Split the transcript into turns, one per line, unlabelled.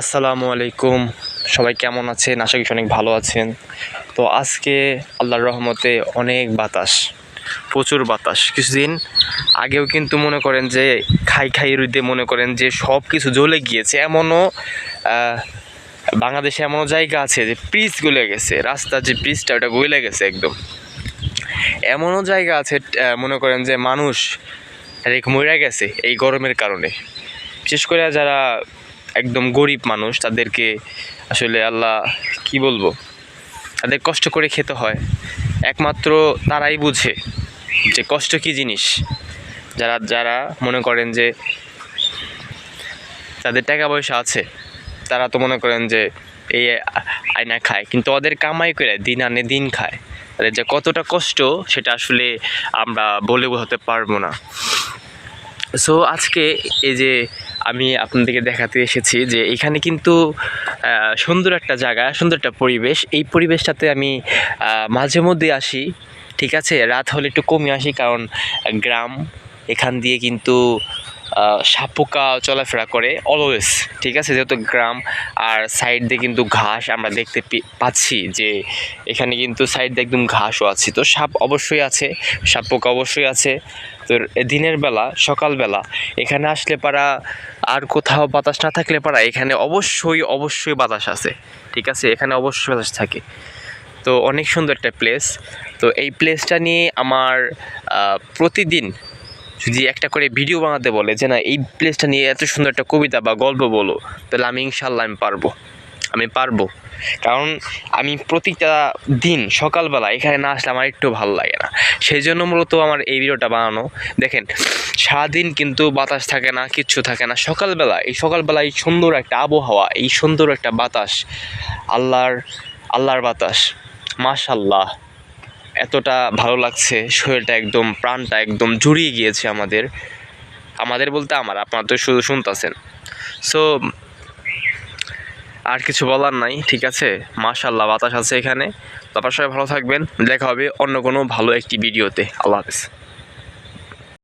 আসসালামু আলাইকুম। সবাই কেমন আছেন? আশা করি অনেক ভালো আছেন। তো আজকে আল্লাহর রহমতে অনেক বাতাস, প্রচুর বাতাস। কিছুদিন আগেও কিন্তু মনে করেন যে, খাই খাই রুইতে মনে করেন যে সব কিছু জ্বলে গিয়েছে। এমনও বাংলাদেশে এমনও জায়গা আছে যে ব্রিজ গলে গেছে। রাস্তার যে ব্রিজটা ওটা গলে গেছে একদম। এমনও জায়গা আছে মনে করেন যে, মানুষ রেখ মরে গেছে এই গরমের কারণে। বিশেষ করে যারা একদম গরিব মানুষ, তাদেরকে আসলে আল্লাহ, কি বলব? তাদের কষ্ট করে খেতে হয়। একমাত্র তারাই বুঝে যে কষ্ট কি জিনিস। যারা যারা মনে করেন যে তাদের টাকা পয়সা আছে, তারা তো মনে করেন যে এই আয়না খায়, কিন্তু ওদের কামাই করে দিন আনে দিন খায়। তাদের যে কতটা কষ্ট, সেটা আসলে আমরা বলে বোঝাতে পারব না। সো আজকে এই যে আমি আপনাদেরকে দেখাতে এসেছি যে এখানে কিন্তু সুন্দর একটা জায়গা, সুন্দর একটা পরিবেশ। এই পরিবেশটাতে আমি মাঝে মধ্যে আসি, ঠিক আছে? রাত হলে একটু কমে আসি, কারণ গ্রাম, এখান দিয়ে কিন্তু সাপোকা চলাফেরা করে অলওয়েজ ঠিক আছে? যেহেতু গ্রাম আর সাইড দিয়ে কিন্তু ঘাস আমরা দেখতে পাচ্ছি যে এখানে কিন্তু সাইড দিয়ে একদম ঘাসও আছে। তো সাপ অবশ্যই আছে সাপ পোকা অবশ্যই আছে। তো দিনের বেলা, সকালবেলা এখানে আসলে পারা আর কোথাও বাতাস না থাকলে পারা এখানে অবশ্যই অবশ্যই বাতাস আছে, ঠিক আছে? এখানে অবশ্যই বাতাস থাকে। তো অনেক সুন্দর একটা প্লেস তো এই প্লেসটা নিয়ে আমার প্রতিদিন যদি একটা করে ভিডিও বানাতে বলে যে, না, এই প্লেসটা নিয়ে এত সুন্দর একটা কবিতা বা গল্প বলো, তাহলে আমি ইনশাল্লাহ আমি পারব। আমি পারব। কারণ আমি প্রতিটা দিন সকালবেলা এখানে না আসলে আমার একটু ভালো লাগে না। সেই জন্য মূলত আমার এই ভিডিওটা বানানো। দেখেন, সারাদিন কিন্তু বাতাস থাকে না, কিচ্ছু থাকে না। সকালবেলা, এই সকালবেলা এই সুন্দর একটা আবহাওয়া, এই সুন্দর একটা বাতাস, আল্লাহর আল্লাহর বাতাস মাশাল্লাহ এতটা ভালো লাগছে, শরীরটা একদম, প্রাণটা একদম জুড়িয়ে গিয়েছে আমাদের। আমাদের বলতে আমার, আপনারা তো শুধু শুনতেছেন। সো আর কিছু বলার নাই, ঠিক আছে? মাশাল্লাহ বাতাস আছে এখানে। তারপর সবাই ভালো থাকবেন, দেখা হবে অন্য কোনো ভালো একটি ভিডিওতে। আল্লাহ হাফেজ।